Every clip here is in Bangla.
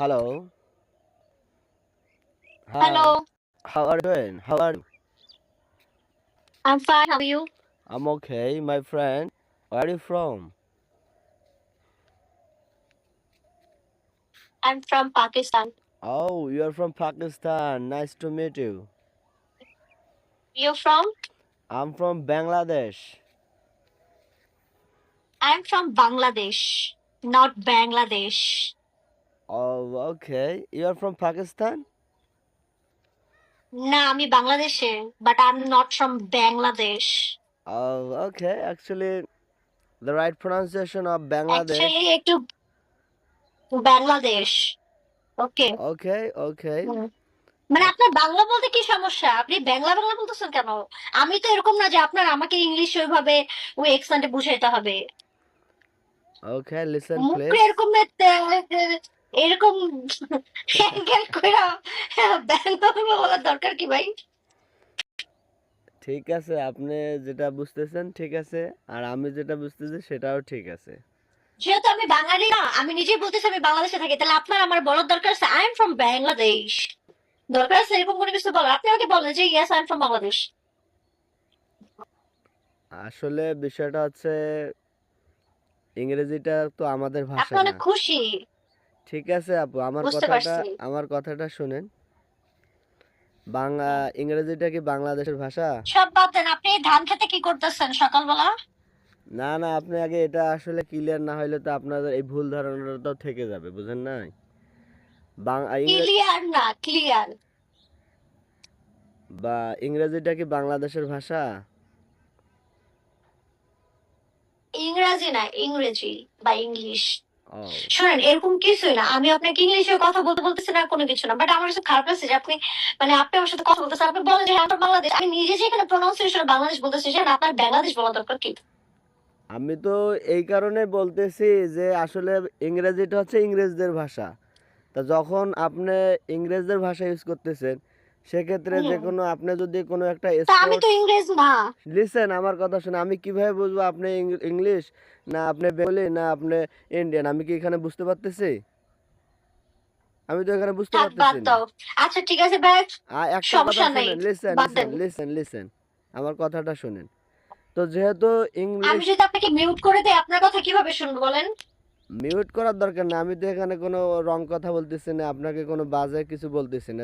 Hello. Hi. Hello, How are you doing? How are you? I'm fine. How are you? I'm okay, my friend. Where are you from? I'm from Pakistan. Oh, you are from Pakistan. Nice to meet you. You're from? I'm from Bangladesh. I'm from Bangladesh, not Bangladesh. Oh, okay. You are from Pakistan? না আমি বাংলাদেশে but I am not from Bangladesh Oh, okay. Actually, the right pronunciation of Bangladesh. Actually একটু বাংলাদেশ ওকে Okay, okay. মানে আপনার বাংলা বলতে কি সমস্যা আপনি বাংলা বাংলা বলতেছেন কেন আমি তো এরকম না যে আপনার আমাকে ইংলিশ ওইভাবে ওই এক্সেন্টে বুঝাইতে হবে Okay, listen, মুখে please. এরকম এ- এরকম অ্যাঙ্গেল কইরা বলার দরকার কি ভাই? ঠিক আছে আপনি যেটা বুঝতেছেন ঠিক আছে আর আমি যেটা বুঝতেছি সেটাও ঠিক আছে। যেহেতু আমি বাঙালি না আমি নিজেই বলতেছি আমি বাংলাদেশে থাকি তাহলে আপনার আমার বলার দরকার আছে আই এম ফ্রম বাংলাদেশ দরকার আছে এরকম কোনো কিছু বলার? আপনি আমাকে বলেন যে yes I am from Bangladesh আসলে বিষয়টা হচ্ছে ইংরেজিটা তো আমাদের আপনি ভাষা অনেক খুশি? ঠিক আছে আপু আমার বুঝতে কথাটা পারছি। আমার কথাটা শুনেন। বাংলা ইংরেজিটা কি বাংলাদেশের ভাষা? সব বাদ দেন আপনি ধান খেতে কি করতেছেন সকালবেলা? না না আপনি আগে এটা আসলে ক্লিয়ার না হইলে তো আপনাদের এই ভুল ধারণাটাও থেকে যাবে বুঝেন নাই? বাং- ইংরে- ক্লিয়ার না ক্লিয়ার বা ইংরেজিটা কি বাংলাদেশের ভাষা? ইংরেজি না ইংরেজি বা ইংলিশ। শোনেন এরকম কিছুই না। আমি আপনাকে ইংলিশে কথা বলতে বলতেছি না কোনো কিছু না। বাট আমার কাছে খারাপ লাগছে যে আপনি মানে আপনি আমার সাথে কথা বলতেছেন। আপনি বলেন যে হ্যাঁ আমার বাংলাদেশ আমি নিজে যেখানে প্রনাউন্সিয়েশন বাংলাদেশ বলতেছি সেখানে আপনার বাংলাদেশ বলা দরকার কি? আমি তো এই কারণে বলতেছি যে আসলে ইংরেজিটা হচ্ছে ইংরেজদের ভাষা। তা যখন আপনি ইংরেজদের ভাষা ইউজ করতেছেন সেক্ষেত্রে যে কোনো আপনি যদি কোনো একটা আমি তো ইংরেজ না। লিসেন আমার কথা শুনে আমি কীভাবে বুঝব আপনি ইংলিশ? না আপনি বেঙ্গলি না আপনি ইন্ডিয়ান? আমি কি এখানে বুঝতে পারতেছি? আমি তো এখানে বুঝতে পারতেছি না। আচ্ছা ঠিক আছে ভাই একটা কথা শুনেন লিসেন লিসেন লিসেন আমার কথাটা শুনেন। তো যেহেতু ইংলিশ আমি ইংলিশ যদি আপনাকে মিউট করে দেই আপনার কথা কীভাবে শুনব বলেন? মিউট করার দরকার না। আমি তো এখানে কোনো রং কথা বলতেছি না আপনাকে কোনো বাজে কিছু বলতেছি না।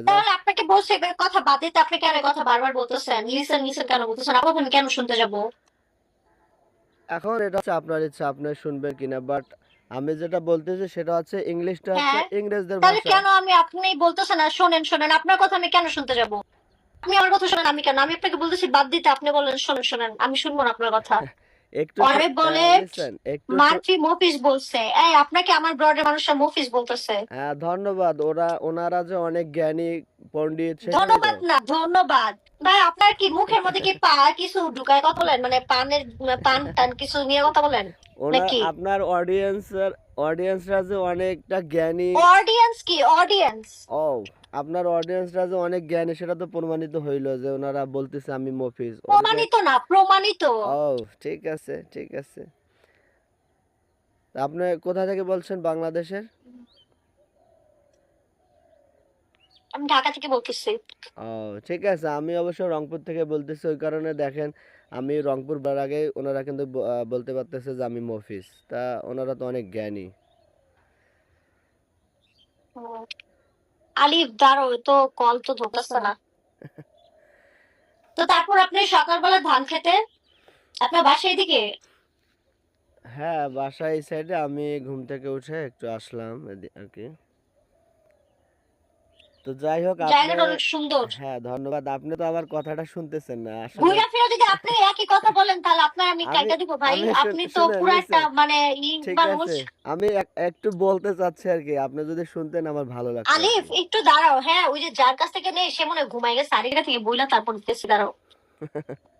কথা বাদ দিতে আপনি কেন কথা বারবার বলতেছেন? লিসেন লিসেন কেন বলতেছেন? আমি কেন শুনতে যাব? এখন এটা হচ্ছে আপনার ইচ্ছা আপনি শুনবেন কিনা বাট আমি যেটা বলতেছি সেটা হচ্ছে ইংলিশটা হচ্ছে হ্যাঁ, ইংরেজদের তাহলে ভাষা। কেন আমি আপনি বলতেছেন না শোনেন শোনেন আপনার কথা আমি কেন শুনতে যাব? আপনি আমার কথা শোনেন আমি কেন? আমি আপনাকে বলতেছি বাদ দিতে আপনি বলেন শোনেন শোনেন আমি শুনব না আপনার কথা। একটু পরে বলে মফিস বলছে। এই আপনাকে আমার ব্রডের মানুষরা মফিস বলতেছে। হ্যাঁ ধন্যবাদ। ওরা ওনারা যে অনেক জ্ঞানী পন্ডিত ধন্যবাদ না ধন্যবাদ। ভাই আপনার কি মুখের মধ্যে কি পা কিছু ঢুকায় কথা বলেন? মানে পানের পান টান কিছু নিয়ে কথা বলেন? নাকি? আপনার অডিয়েন্সের অডিয়েন্সরা যে অনেকটা জ্ঞানী। অডিয়েন্স কি? অডিয়েন্স ও আপনার অডিয়েন্সরা যে অনেক জ্ঞানী সেটা তো প্রমাণিত হইল যে ওনারা বলতেছে আমি মফিজ। প্রমাণিত না প্রমাণিত। ও ঠিক আছে ঠিক আছে। আপনি কোথা থেকে বলছেন? বাংলাদেশের? আমি ঢাকা থেকে বলতেছি। ও ঠিক আছে। আমি অবশ্য রংপুর থেকে বলতেছি ওই কারণে দেখেন আমি রংপুর বার আগে ওনারা কিন্তু ব- আহ, বলতে পারতেছে যে আমি মফিজ। তা ওনারা তো অনেক জ্ঞানী। হুম। আলিফ দাঁড়ো তো কল তো ধরতেছে না। তো তারপর আপনি সকালবেলা ধান খেতে? আপনার বাসায় এদিকে? হ্যাঁ বাসা এই সাইডে আমি ঘুম থেকে উঠে একটু আসলাম এদি- আর কি। তো যাই হোক জায়গাটা আপনি অনেক সুন্দর। হ্যাঁ ধন্যবাদ। আপনি তো আমার কথাটা শুনতেছেন না আসলে ফিরে যদি আপনি একই কথা বলেন তাহলে আপনার আমি আমি- দিব ভাই। আপনি তো পুরো একটা মানে আমি একটু বলতে চাচ্ছি আর কি আপনি যদি শুনতেন আমার ভালো লাগতো আলিফ একটু দাঁড়াও। হ্যাঁ ওই যে যার কাছ থেকে নেই সে মনে হয় ঘুমাই গেছে। আরেকটা থেকে বইলা তারপর দিতেছি দাঁড়াও।